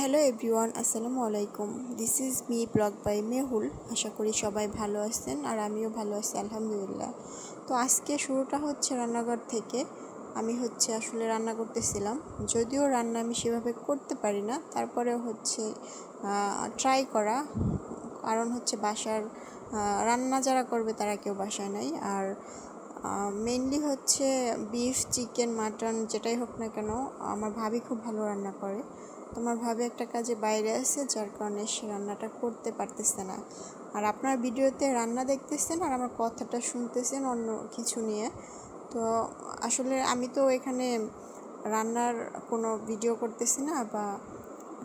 Hello everyone, আসসালামু আলাইকুম। This is me blog by Mehul আশা করি সবাই ভালো আছেন আর আমিও ভালো আছি, আলহামদুলিল্লাহ। তো আজকে শুরুটা হচ্ছে রান্নাঘর থেকে। আমি হচ্ছে আসলে রান্না করতেছিলাম। যদিও রান্না আমি সেভাবে করতে পারি না। তারপরে হচ্ছে ট্রাই করা। কারণ হচ্ছে বাসার রান্না যারা করবে তারা কেউ বাসায় নাই। আর মেনলি হচ্ছে বিফ চিকেন মাটন যেটাই হোক না কেন, আমার ভাবি খুব ভালো রান্না করে। তোমার ভাবে একটা কাজে বাইরে আছে, যার কারণে সে রান্নাটা করতে পারতেছে না। আর আপনার ভিডিওতে রান্না দেখতেছেন আর আমার কথাটা শুনতেছেন অন্য কিছু নিয়ে। তো আসলে আমি তো এখানে রান্নার কোনো ভিডিও করতেছি না বা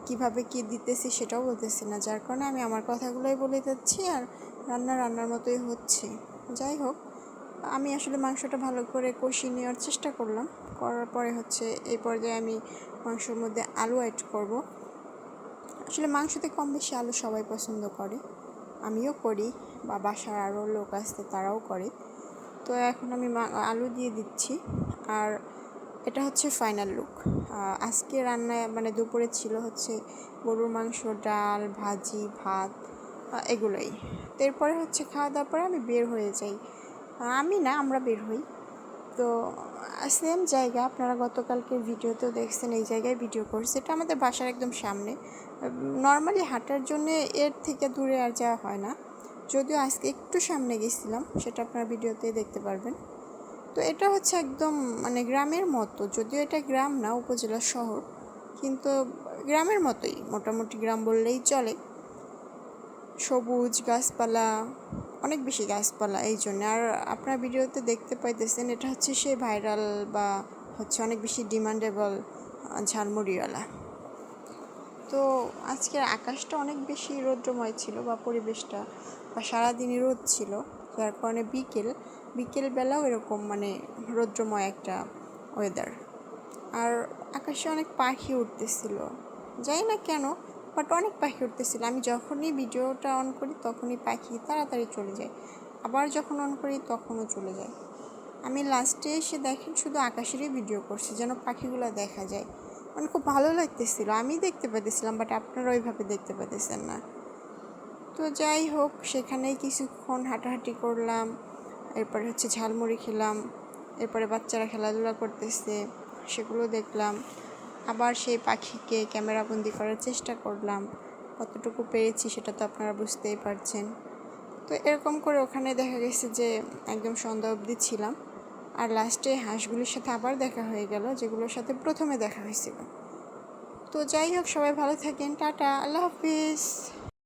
কীভাবে কি দিতেছি সেটাও বলতেছি না। যার কারণে আমি আমার কথাগুলোই বলে যাচ্ছি আর রান্না রান্নার মতোই হচ্ছে। যাই হোক। আমি আসলে মাংসটা ভালো করে কষিয়ে নেওয়ার চেষ্টা করলাম। করার পরে হচ্ছে এই পর্যায়ে আমি মাংসর মধ্যে আলু অ্যাড করব। আসলে মাংসতে কম বেশি আলু সবাই পছন্দ করে। আমিও করি বা বাসার আরও লোক আসতে তারাও করে। তো এখন আমি আলু দিয়ে দিচ্ছি। আর এটা হচ্ছে ফাইনাল লুক আজকে রান্নায় মানে দুপুরে ছিল হচ্ছে গরুর মাংস, ডাল, ভাজি, ভাত এগুলোই। এরপরে হচ্ছে খাওয়া দাওয়ার পরে আমি বের হয়ে যাই। আমি না, আমরা বের হই। তো সেম জায়গা, আপনারা গতকালকে ভিডিওতেও দেখছেন এই জায়গায় ভিডিও করছে। এটা আমাদের বাসার একদম সামনে। নর্মালি হাঁটার জন্য এর থেকে দূরে আর যাওয়া হয় না। যদিও আজকে একটু সামনে গেছিলাম, সেটা আপনারা ভিডিওতে দেখতে পারবেন। তো এটা হচ্ছে একদম মানে গ্রামের মতো। যদিও এটা গ্রাম না, উপজেলা শহর। কিন্তু গ্রামের মতোই, মোটামুটি গ্রাম বললেই চলে। সবুজ গাছপালা অনেক বেশি গাছপালা, এই জন্য। আর আপনার ভিডিওতে দেখতে পাইতেছেন, এটা হচ্ছে সেই ভাইরাল বা হচ্ছে অনেক বেশি ডিমান্ডেবল ঝালমুড়িওয়ালা। তো আজকের আকাশটা অনেক বেশি রৌদ্রময় ছিল বা পরিবেশটা বা সারাদিনই রোদ ছিল, যার কারণে বিকেল, বিকেলবেলাও এরকম মানে রৌদ্রময় একটা ওয়েদার আর আকাশে অনেক পাখি উঠতেছিল, যাই না কেন বাট অনেক পাখি উঠতেছিল আমি যখনই ভিডিওটা অন করি, তখনই পাখি তাড়াতাড়ি চলে যায়। আবার যখন অন করি, তখনও চলে যায়। আমি লাস্টে এসে দেখেন শুধু আকাশেরই ভিডিও করছি, যেন পাখিগুলো দেখা যায়। মানে খুব ভালো লাগতেছিল। আমি দেখতে পেতেছিলাম বাট আপনারা ওইভাবে দেখতে পেতেছেন না। তো যাই হোক, সেখানেই কিছুক্ষণ হাঁটাহাঁটি করলাম, এরপরে হচ্ছে ঝালমুড়ি খেলাম, এরপরে বাচ্চারা খেলাধুলা করতেছে, সেগুলো দেখলাম। আবার সেই পাখিকে ক্যামেরাবন্দি করার চেষ্টা করলাম। কতটুকু পেরেছি সেটা তো আপনারা বুঝতেই পারছেন। তো এরকম করে ওখানে দেখা গেছে যে একদম সন্ধ্যা অবধি ছিলাম। আর লাস্টে হাঁসগুলির সাথে আবার দেখা হয়ে গেল, যেগুলোর সাথে প্রথমে দেখা হয়েছিল। তো যাই হোক, সবাই ভালো থাকেন। টাটা, আল্লাহ হাফিজ।